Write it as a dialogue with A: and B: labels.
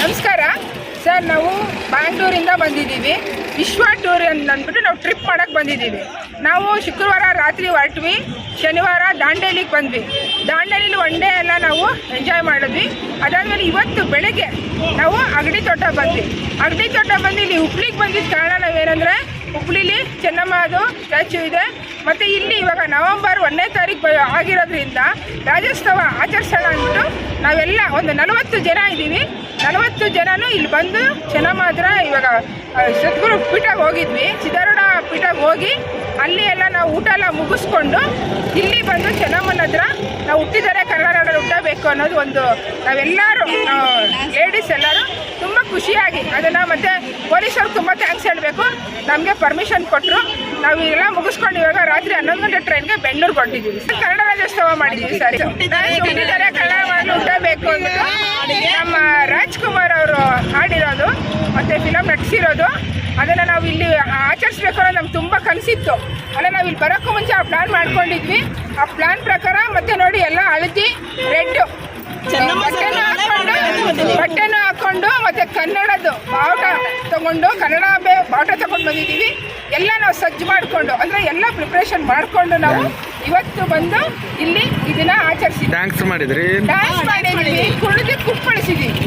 A: ನಮಸ್ಕಾರ ಸರ್, ನಾವು ಬ್ಯಾಂಗ್ಳೂರಿಂದ ಬಂದಿದ್ದೀವಿ. ವಿಶ್ವ ಟೂರ್ ಅಂತ ಅಂದ್ಬಿಟ್ಟು ನಾವು ಟ್ರಿಪ್ ಮಾಡೋಕ್ಕೆ ಬಂದಿದ್ದೀವಿ. ನಾವು ಶುಕ್ರವಾರ ರಾತ್ರಿ ಹೊರಟ್ವಿ. ಶನಿವಾರ ದಾಂಡೇಲಿಗೆ ಬಂದ್ವಿ. ದಾಂಡೇಲಿಲಿ ಒನ್ ಡೇ ಎಲ್ಲ ನಾವು ಎಂಜಾಯ್ ಮಾಡಿದ್ವಿ. ಅದಾದಮೇಲೆ ಇವತ್ತು ಬೆಳಗ್ಗೆ ನಾವು ಅಗಡಿ ತೋಟ ಬಂದ್ವಿ. ಅಗಡಿ ತೋಟ ಬಂದು ಇಲ್ಲಿ ಹುಬ್ಳಿಗೆ ಬಂದಿದ್ದ ಕಾರಣ ನಾವೇನಂದರೆ, ಹುಬ್ಳಿಲಿ ಚೆನ್ನಮ್ಮದು ಸ್ಟ್ಯಾಚ್ಯೂ ಇದೆ. ಮತ್ತು ಇಲ್ಲಿ ಇವಾಗ ನವೆಂಬರ್ ಒಂದನೇ ತಾರೀಕು ಆಗಿರೋದ್ರಿಂದ ರಾಜ್ಯೋತ್ಸವ ನಾವೆಲ್ಲ ಒಂದು ನಲವತ್ತು ಜನ ಇದ್ದೀವಿ. ನಲವತ್ತು ಜನನೂ ಇಲ್ಲಿ ಬಂದು ಚೆನ್ನಮ್ಮ ಹತ್ರ ಇವಾಗ ಸದ್ಗುರು ಪೀಠಕ್ಕೆ ಹೋಗಿದ್ವಿ. ಸಿದ್ಧಾರೂಢ ಪೀಠಕ್ಕೆ ಹೋಗಿ ಅಲ್ಲಿ ಎಲ್ಲ ನಾವು ಊಟ ಎಲ್ಲ ಮುಗಿಸ್ಕೊಂಡು ಇಲ್ಲಿ ಬಂದು ಚೆನ್ನಮ್ಮನ ಹತ್ರ ನಾವು ಹುಟ್ಟಿದರೆ ಕನ್ನಡ ನಾಡಲ್ಲಿ ಹುಟ್ಟಬೇಕು ಅನ್ನೋದು ಒಂದು ನಾವೆಲ್ಲರೂ ಲೇಡೀಸ್ ಎಲ್ಲರೂ ತುಂಬ ಖುಷಿಯಾಗಿ ಅದನ್ನು ಮತ್ತೆ ಪೊಲೀಸರು ತುಂಬ ಥ್ಯಾಂಕ್ಸ್ ಹೇಳಬೇಕು. ನಮಗೆ ಪರ್ಮಿಷನ್ ಕೊಟ್ಟರು ನಾವು ಎಲ್ಲ ಮುಗಿಸ್ಕೊಂಡು ಇವಾಗ ರಾತ್ರಿ ಹನ್ನೊಂದು ಗಂಟೆ ಟ್ರೈನ್ಗೆ ಬೆಂಗಳೂರು ಕೊಟ್ಟಿದ್ದೀವಿ ಕನ್ನಡ ರಾಜ್ಯೋತ್ಸವ ಮಾಡಿದ್ದೀವಿ ಸರಿ. ಹುಟ್ಟಿದರೆ ಅಂದ್ಬಿಟ್ಟು ನಮ್ಮ ರಾಜ್ಕುಮಾರ್ ಅವರು ಹಾಡಿರೋದು ಮತ್ತೆ ಫಿಲಮ್ ನಟಿಸಿರೋದು ಅದನ್ನ ನಾವು ಇಲ್ಲಿ ಆಚರಿಸ್ಬೇಕು ಅನ್ನೋದು ನಮ್ಗೆ ತುಂಬ ಕನಸಿತ್ತು. ಅಲ್ಲ ನಾವು ಇಲ್ಲಿ ಬರೋಕ್ಕೂ ಮುಂಚೆ ಆ ಪ್ಲಾನ್ ಮಾಡ್ಕೊಂಡಿದ್ವಿ. ಆ ಪ್ಲಾನ್ ಪ್ರಕಾರ ಮತ್ತೆ ನೋಡಿ ಎಲ್ಲ ಅಳತಿ ರೆಡ್ ಬಟ್ಟೆನೂ ಹಾಕೊಂಡು ಬಟ್ಟೆನೂ ಹಾಕೊಂಡು ಮತ್ತೆ ಕನ್ನಡದ್ದು ಬಾವುಟ ತಗೊಂಡು ಕನ್ನಡ ಬಾವುಟ ತಗೊಂಡು ಬಂದಿದ್ದೀವಿ ಎಲ್ಲ ನಾವು ಸಜ್ಜು ಮಾಡಿಕೊಂಡು ಅಂದರೆ ಎಲ್ಲ ಪ್ರಿಪ್ರೇಷನ್ ಮಾಡಿಕೊಂಡು ನಾವು ಇವತ್ತು ಬಂದು ಇಲ್ಲಿ ಇದನ್ನ ಆಚರಿಸಿ
B: ಡ್ಯಾನ್ಸ್ ಮಾಡಿದ್ರಿ.
A: ಡ್ಯಾನ್ಸ್ ಮಾಡಿದ್ದೀವಿ ಕುಣಿದು ಕುಪ್ಪಳಿಸಿದ್ದೀವಿ